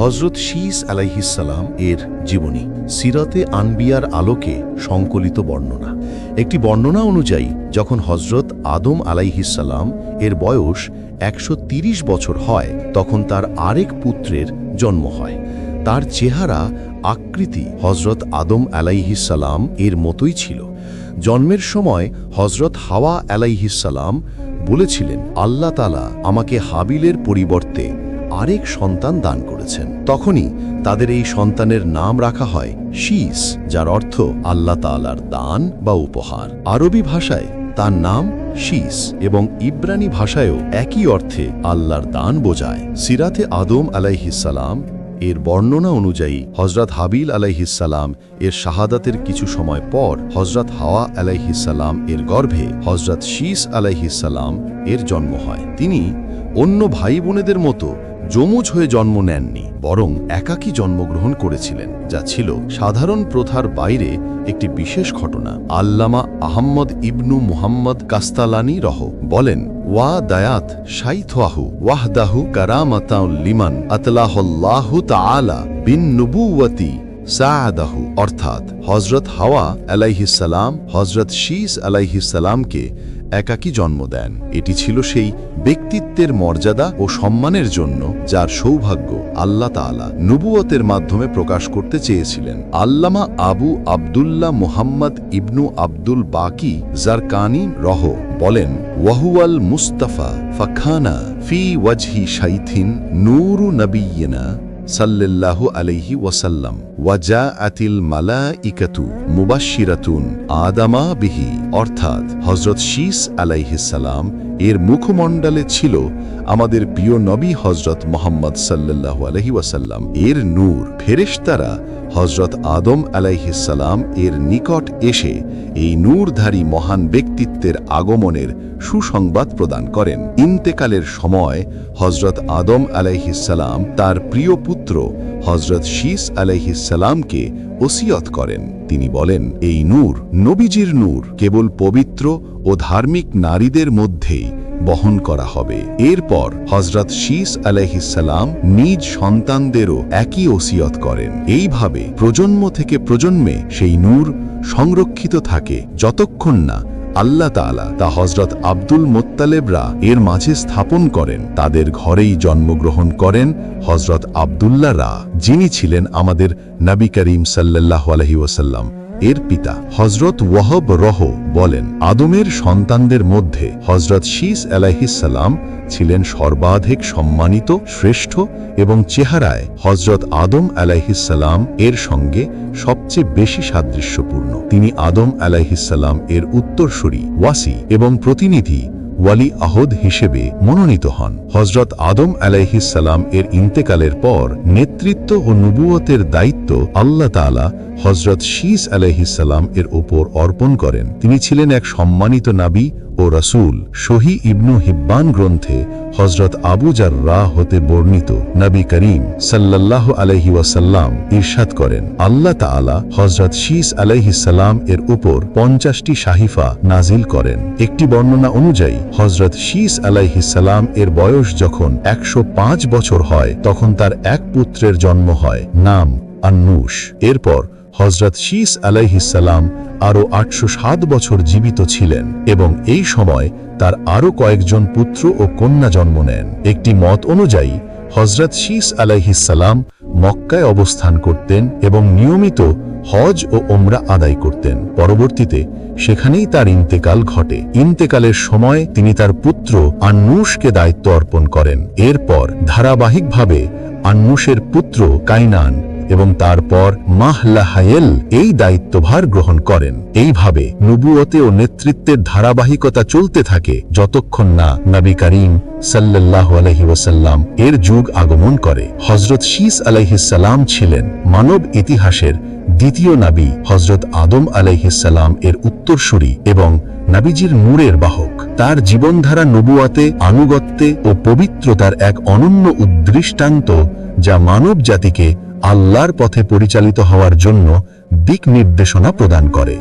হজরত শীস আলাইহিসাল্লাম এর জীবনী, সিরতে আনবিয়ার আলোকে সংকলিত বর্ণনা। একটি বর্ণনা অনুযায়ী, যখন হজরত আদম আলাইহিসাল্লাম এর বয়স একশো বছর হয়, তখন তার আরেক পুত্রের জন্ম হয়। তার চেহারা, আকৃতি হজরত আদম আলাইহিসাল্লাম এর মতোই ছিল। জন্মের সময় হজরত হাওয়া আলাইহিসাল্লাম বলেছিলেন, আল্লাহ তালা আমাকে হাবিলের পরিবর্তে আরেক সন্তান দান করেছেন। তখনই তাদের এই সন্তানের নাম রাখা হয় শীস, যার অর্থ আল্লাহ তালার দান বা উপহার। আরবি ভাষায় তার নাম শীস এবং ইব্রানি ভাষায়ও একই অর্থে আল্লাহর দান বোঝায়। সিরাতে আদম আলাইহিসাল্লাম এর বর্ণনা অনুযায়ী হজরত হাবিল আলাইহিসাল্লাম এর শাহাদাতের কিছু সময় পর হজরত হাওয়া আলাইহিসাল্লাম এর গর্ভে হজরত শীস আলাইহিসাল্লাম এর জন্ম হয়। তিনি অন্য ভাই বোনেদের মতো যমুজ হয়ে জন্ম নেননি, বরং একাকী জন্মগ্রহণ করেছিলেন, যা ছিল সাধারণ প্রথার বাইরে একটি বিশেষ ঘটনা। আল্লামা আহম্মদ ইবনু মুহাম্মদ কাস্তালানি রহ বলেন, ওয়া দায়াত শাইথওয়াহু ওয়াহদাহু কারামাতাউ লিমান আতলাহল্লাহু তাআলা বিন নুবুওয়াতি সাআদাহু। অর্থাৎ হজরত হাওয়া আলাইহিসাল্লাম হজরত শীস আলাইহিসাল্লামকে একাকী জন্ম দেন। এটি ছিল সেই ব্যক্তিত্বের মর্যাদা ও সম্মানের জন্য যার সৌভাগ্য আল্লাহ তাআলা নবুয়তের মাধ্যমে প্রকাশ করতে চেয়েছিলেন। আল্লামা আবু আবদুল্লাহ মুহাম্মদ ইবনু আব্দুল বাকি জারকানি রহ বলেন, ওয়াহুয়াল মুস্তাফা ফাখানা ফি ওয়াজহি শাইথিন নূরু নবিয়িনা সাল্লাল্লাহু আলাইহি ওয়াসাল্লাম। ওয়াজা আতিল মালা ইকাতু মুবাশিরাতুন আদামা বিহি। অর্থাৎ হজরত শীস আলাইহিসাল্লাম এর মুখমণ্ডলে ছিল আমাদের প্রিয় নবী হজরত মোহাম্মদ সাল্লাল্লাহু আলহি ওয়াসাল্লাম। এর নূর, ফেরেশতারা হজরত আদম আলাইহিসাল্লাম এর নিকট এসে এই নূরধারী মহান ব্যক্তিত্বের আগমনের সুসংবাদ প্রদান করেন। ইন্তেকালের সময় হজরত আদম আলাইহিসাল্লাম তার প্রিয় পুত্র হজরত শীস আলাইহিসাল্লামকে ওসিয়ত করেন। তিনি বলেন, এই নূর নবীজির নূর কেবল পবিত্র ও ধার্মিক নারীদের মধ্যেই বহন করা হবে। এরপর হজরত শীস আলাইহিসাল্লাম নিজ সন্তানদেরও একই ওসিয়ত করেন। এইভাবে প্রজন্ম থেকে প্রজন্মে সেই নূর সংরক্ষিত থাকে। যতক্ষণ না আল্লাহ তাআলা তা হজরত আব্দুল মোত্তালেবরা এর মাঝে স্থাপন করেন, তাদের ঘরেই জন্মগ্রহণ করেন হজরত আবদুল্লাহ রা, যিনি ছিলেন আমাদের নবী করিম সাল্লাহ আলহি ওসাল্লাম এর পিতা হজরত ওয়াহব রহ বলেন, আদমের সন্তানদের মধ্যে হজরত শীস আলাইহিসাল্লাম ছিলেন সর্বাধিক সম্মানিত, শ্রেষ্ঠ এবং চেহারায় হজরত আদম আলাইহিসাল্লাম এর সঙ্গে সবচেয়ে বেশি সাদৃশ্যপূর্ণ। তিনি আদম আলাইহিসাল্লাম এর উত্তরসূরি, ওয়াসি এবং প্রতিনিধি ওয়ালি আহদ হিসেবে মনোনীত হন। হজরত আদম আলাইহিসাল্লাম এর ইন্তেকালের পর নেতৃত্ব ও নবুয়তের দায়িত্ব আল্লাহ তালা হজরত শীস আলাইহিসাল্লাম এর ওপর অর্পণ করেন। তিনি ছিলেন এক সম্মানিত নাবী ও রসুল। শহী ইবনু হিব্বান গ্রন্থে হজরত আবু জার রা হতে বর্ণিত নবী করিম সাল্লাহ আলহি ওয়াসাল্লাম ইরশাদ করেন। আল্লাহ তাআলা হজরত শীস আলাইহিসাল্লাম এর উপর পঞ্চাশটি শাহিফা নাজিল করেন। একটি বর্ণনা অনুযায়ী হজরত শীস আলাইহিসাল্লাম এর বয়স যখন একশো পাঁচ বছর হয়, তখন তার এক পুত্রের জন্ম হয়, নাম আন্নুষ এরপর হজরত শীস আলাইহিসাল্লাম আরও আটশো সাত বছর জীবিত ছিলেন এবং এই সময় তার আরও কয়েকজন পুত্র ও কন্যা জন্ম নেন। একটি মত অনুযায়ী হজরত শীস আলাইহিসাল্লাম মক্কায় অবস্থান করতেন এবং নিয়মিত হজ ও ওমরা আদায় করতেন। পরবর্তীতে সেখানেই তার ইন্তেকাল ঘটে। ইন্তেকালের সময় তিনি তার পুত্র আন্নুষকে দায়িত্ব অর্পণ করেন। এরপর ধারাবাহিকভাবে আন্নুষের পুত্র কাইনান এবং তারপর মাহলাহায়েল এই দায়িত্বভার গ্রহণ করেন। এইভাবে নবুয়তে ও নেতৃত্বের ধারাবাহিকতা চলতে থাকে যতক্ষণ না নবী করিম সাল্লাহ আলহি ওসাল্লাম এর যুগ আগমন করে। হজরত শীস আলাইহিসাল্লাম ছিলেন মানব ইতিহাসের দ্বিতীয় নাবী। হজরত আদম আলাইহিসাল্লাম এর উত্তরসূরি এবং নাবিজির নূরের বাহক। তার জীবনধারা নবুয়াতে আনুগত্যে ও পবিত্রতার এক অনন্য উদ্দৃষ্টান্ত যা মানব জাতিকে আল্লাহর পথে পরিচালিত হওয়ার জন্য দিক নির্দেশনা প্রদান করে।